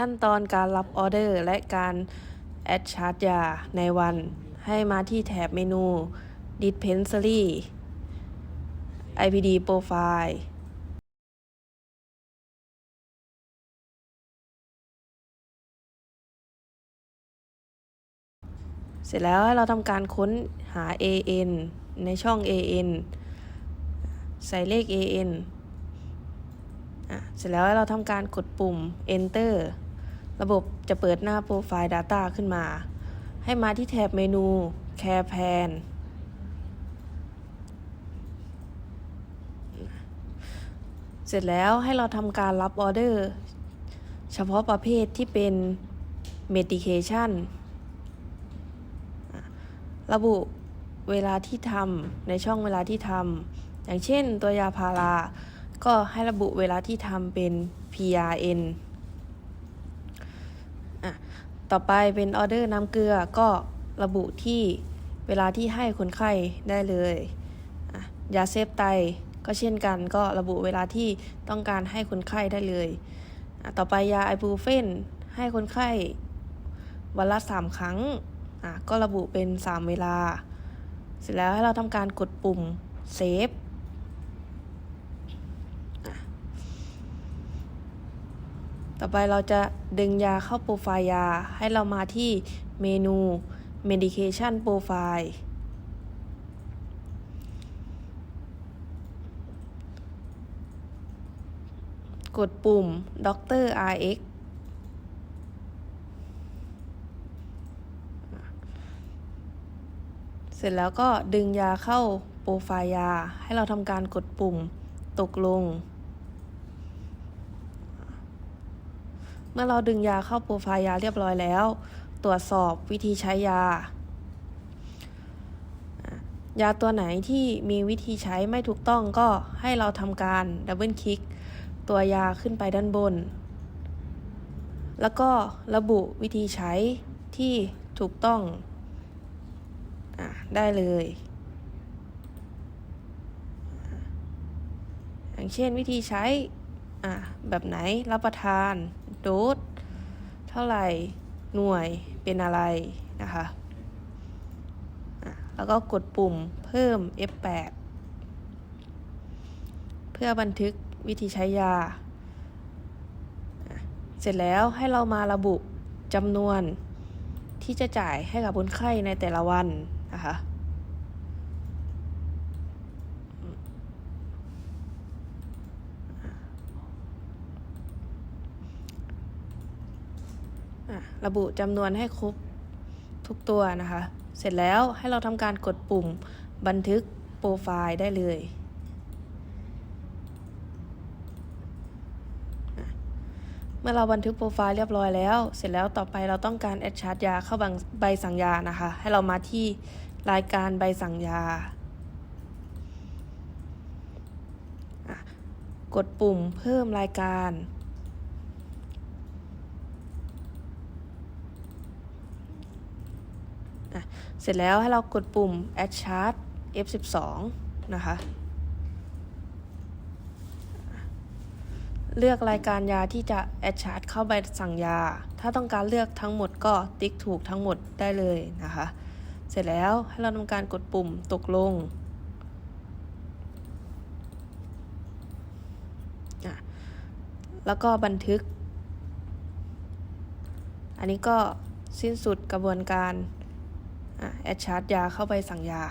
ขั้นตอนการรับออเดอร์ และการแอดชาร์จยาในวัน ให้มาที่แถบเมนู Dispensary IPD Profile เสร็จแล้วให้เราทำการค้นหา AN ในช่อง AN ใส่เลข AN เสร็จแล้วให้เราทำการกดปุ่ม Enter ระบบจะเปิดหน้าโปรไฟล์ Data ขึ้นมา ให้มาที่แถบเมนู Care Plan เสร็จแล้วให้เราทำการรับออเดอร์ เฉพาะประเภทที่เป็น Medication ระบุเวลาที่ทำในช่องเวลาที่ทำอย่างเช่นตัวยาพารา ก็ให้ระบุเวลาที่ทำเป็น PRN ต่อไปเป็นออเดอร์น้ำเกลือก็ระบุที่เวลาที่ให้คนไข้ได้เลยยาเซฟไตก็เช่นกันก็ระบุเวลาที่ต้องการให้คนไข้ได้เลย ต่อไปยาไอบูเฟนให้คนไข้วันละสามครั้ง ก็ระบุเป็น 3 เวลา เสร็จแล้วให้เราทำการกดปุ่มเซฟ ต่อไปเราจะดึงยาเข้าโปรไฟล์ยา ให้เรามาที่เมนู medication profile กดปุ่ม Dr. RX เสร็จแล้วก็ดึงยาเข้าโปรไฟล์ยา ให้เราทำการกดปุ่มตกลง เมื่อเราดึงยาเข้าโปรไฟล์ยาเรียบร้อยแล้ว ตรวจสอบวิธีใช้ยา ยาตัวไหนที่มีวิธีใช้ไม่ถูกต้องก็ให้เราทำการดับเบิลคลิกตัวยาขึ้นไปด้านบน แล้วก็ระบุวิธีใช้ที่ถูกต้องอได้เลย อย่างเช่นวิธีใช้แบบไหนรับประทาน โดสเท่าไหร่หน่วยเป็นอะไรนะคะแล้วก็กดปุ่มเพิ่ม F8 เพื่อบันทึกวิธีใช้ยา เสร็จแล้วให้เรามาระบุจำนวนที่จะจ่ายให้กับคนไข้ในแต่ละวันนะคะ ระบุจำนวนให้ครบทุกตัวนะคะ เสร็จแล้วให้เราทำการกดปุ่มบันทึกโปรไฟล์ได้เลย เมื่อเราบันทึกโปรไฟล์เรียบร้อยแล้ว เสร็จแล้วต่อไปเราต้องการแอดชาร์จยาเข้าใบสั่งยานะคะ ให้เรามาที่รายการใบสั่งยา กดปุ่มเพิ่มรายการ อะเสร็จแล้วให้เรากดปุ่ม add chart F12 นะคะเลือกรายการยาที่จะแอดชาร์จเข้าใบสั่งยา ถ้าต้องการเลือกทั้งหมดก็ติ๊กถูกทั้งหมดได้เลยนะคะ เสร็จแล้วให้เราทำการกดปุ่มตกลง แล้วก็บันทึก อันนี้ก็สิ้นสุดกระบวนการ แอดชาร์จยาเข้าไปสั่งยา